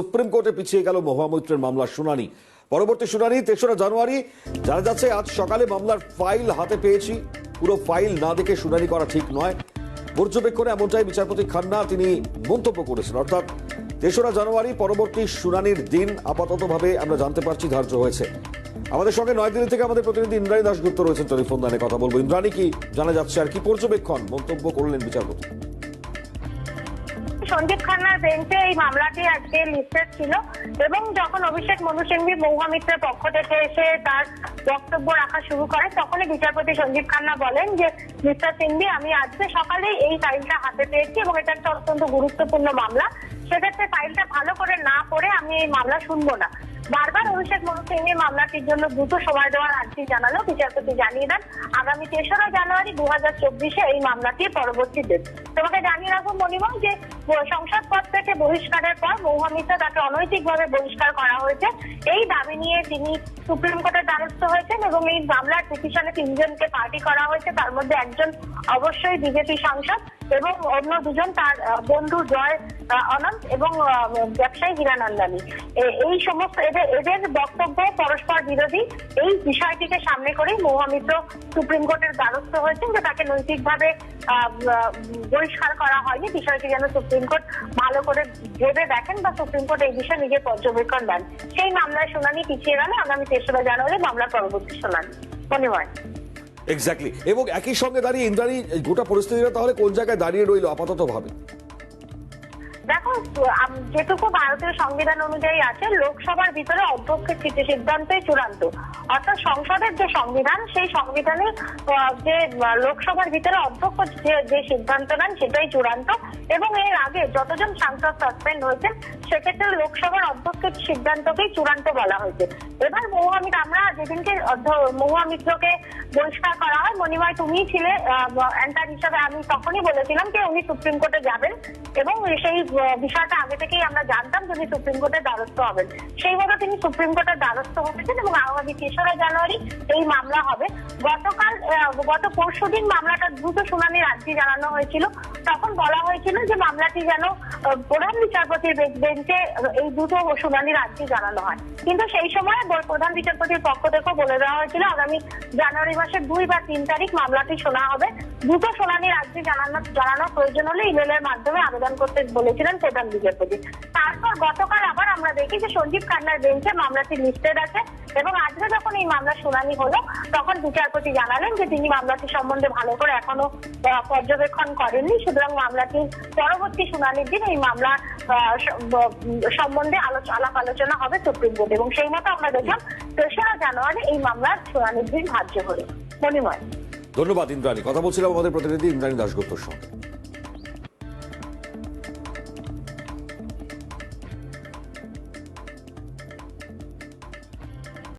Supreme কোর্টে পিছিয়ে গেল মহামৈত্রের মামলার শুনানি। পরবর্তী শুনানি তেসরা জানুয়ারি। জানা যাচ্ছে, আজ সকালে মামলার ফাইল হাতে পেয়েছি। পুরো ফাইল না দেখে শুনানি করা ঠিক নয়। পর্যবেক্ষণে এমনটাই বিচারপতি খান্না তিনি মন্তব্য করেছেন। অর্থাৎ তেসরা জানুয়ারি পরবর্তী শুনানির দিন আপাততভাবে আমরা জানতে পারছি ধার্য হয়েছে। আমাদের সঙ্গে নয়াদিল্লি থেকে আমাদের প্রতিনিধি ইন্দ্রাণী দাশগুপ্ত রয়েছেন টেলিফোন দানে কথা বলব। ইন্দ্রাণী, কি জানা যাচ্ছে আর কি পর্যবেক্ষণ মন্তব্য করলেন বিচারপতি? সন্দীপ খান্নার বেঞ্চে এই মামলাটি আজকে লিস্টেড ছিল এবং যখন অভিষেক মনু সিংভি মৌহামিত্রের পক্ষ থেকে এসে তার বক্তব্য রাখা শুরু করে, তখনই বিচারপতি সঞ্জীব খান্না বলেন যে, মিস্টার সিংভি, আমি আজকে সকালেই এই ফাইলটা হাতে পেয়েছি এবং এটা একটা অত্যন্ত গুরুত্বপূর্ণ মামলা। সেক্ষেত্রে ফাইলটা ভালো করে না পড়ে আমি এই মামলা শুনব না। বারবার অভিষেক মনু সিংভি মামলাটির জন্য দ্রুত সময় দেওয়ার আর্জি জানালো। বিচারপতি জানিয়ে দেন, আগামী তেসরা জানুয়ারি দু হাজার চব্বিশে এই মামলাটির পরবর্তী ডেট তোমাকে জানিয়ে রাখব মনিময় যে সংসদ পদ থেকে বহিষ্কারের পর মৌহামিতা তাকে অনৈতিকভাবে বহিষ্কার করা হয়েছে। এই দাবি নিয়ে তিনি সুপ্রিম কোর্টের দ্বারস্থ হয়েছেন এবং এই মামলার পিটিশনে তিনজনকে পার্টি করা হয়েছে। তার মধ্যে একজন অবশ্যই বিজেপি সাংসদ এবং অন্য দুজন তার বন্ধু জয় অনন্ত এবং ব্যবসায়ী হীরানন্দানী এই সমস্ত এদের এদের বক্তব্য পরস্পর বিরোধী। এই বিষয়টিকে সামনে করেই মৌহামিত্র সুপ্রিম কোর্টের দ্বারস্থ হয়েছেন যে তাকে নৈতিকভাবে বহিষ্কার করা হয়নি। বিষয়টি যেন সুপ্রিম কোর্ট ভালো করে ভেবে দেখেন বা সুপ্রিম কোর্ট এই বিষয়ে নিজের পর্যবেক্ষণ দেন। সেই মামলার শুনানি পিছিয়ে গেল আগামী তেসরা জানুয়ারি মামলার পরবর্তী শুনানি। মনে এক্স্যাক্টলি এবং একই সঙ্গে দাঁড়িয়ে ইন্দ্রাণী গোটা পরিস্থিতিটা তাহলে কোন জায়গায় দাঁড়িয়ে রইল, আপাতত ভাবে। দেখো যেটুকু ভারতীয় সংবিধান অনুযায়ী আছে, লোকসভার ভিতরে অধ্যক্ষের সিদ্ধ- সিদ্ধান্তই চূড়ান্ত। অর্থাৎ সংসদের যে সংবিধান, সেই সংবিধানে যে লোকসভার ভিতরে অধ্যক্ষ যে সিদ্ধান্ত নেন, সেটাই চূড়ান্ত। এবং এর আগে যতজন সাংসদ সাসপেন্ড হয়েছেন, সেক্ষেত্রে লোকসভার অধ্যক্ষের সিদ্ধান্তকেই চূড়ান্ত বলা হয়েছে। এবার মহুয়ামিত আমরা যেদিনকে মহুয়া মিত্রকে বহিষ্কার করা হয়, মণিময় তুমিই ছিলে অ্যান্টার হিসাবে আমি তখনই বলেছিলাম যে উনি সুপ্রিম কোর্টে যাবেন। এবং সেই বিষয়টা আগে থেকেই আমরা জানতাম উনি সুপ্রিম কোর্টের দ্বারস্থ হবেন। সেইভাবে তিনি সুপ্রিম কোর্টের দ্বারস্থ হয়েছেন এবং আগামী তেসরা জানুয়ারি এই মামলা হবে। গতকাল গত পরশু দিন মামলাটা দ্রুত শুনানির আর্জি জানানো হয়েছিল। তখন বলা হয়েছিল যে মামলাটি যেন প্রধান বিচারপতির বেঞ্চে এই দ্রুত শুনানির আর্জি জানানো হয়। কিন্তু সেই সময় প্রধান বিচারপতির পক্ষ থেকেও বলে দেওয়া হয়েছিল, আগামী জানুয়ারি মাসের দুই বা তিন তারিখ মামলাটি শোনা হবে। দ্রুত শুনানির আর্জি জানানো জানানোর প্রয়োজন হলে ইমেলের মাধ্যমে আবেদন করতে বলেছিলেন প্রধান বিচারপতি তারপর গতকাল আবার আমরা দেখি যে সঞ্জীব খান্নার বেঞ্চে মামলাটি লিস্টেড আছে এবং আজকে যখন এই মামলার শুনানি হলো, তখন বিচারপতি জানালেন যে তিনি মামলাটি সম্বন্ধে ভালো করে এখনও পর্যবেক্ষণ করেননি। সুতরাং মামলাটির পরবর্তী শুনানির দিন এই মামলা সম্বন্ধে আলাপ আলোচনা হবে সুপ্রিম কোর্টে এবং সেই মতো আমরা দেখলাম তেসরা জানুয়ারি এই মামলার শুনানির দিন ধার্য হলো। মণিময়। ধন্যবাদ ইন্দ্রাণী। কথা বলছিলাম আমাদের প্রতিনিধি ইন্দ্রাণী দাশগুপ্তর সঙ্গে।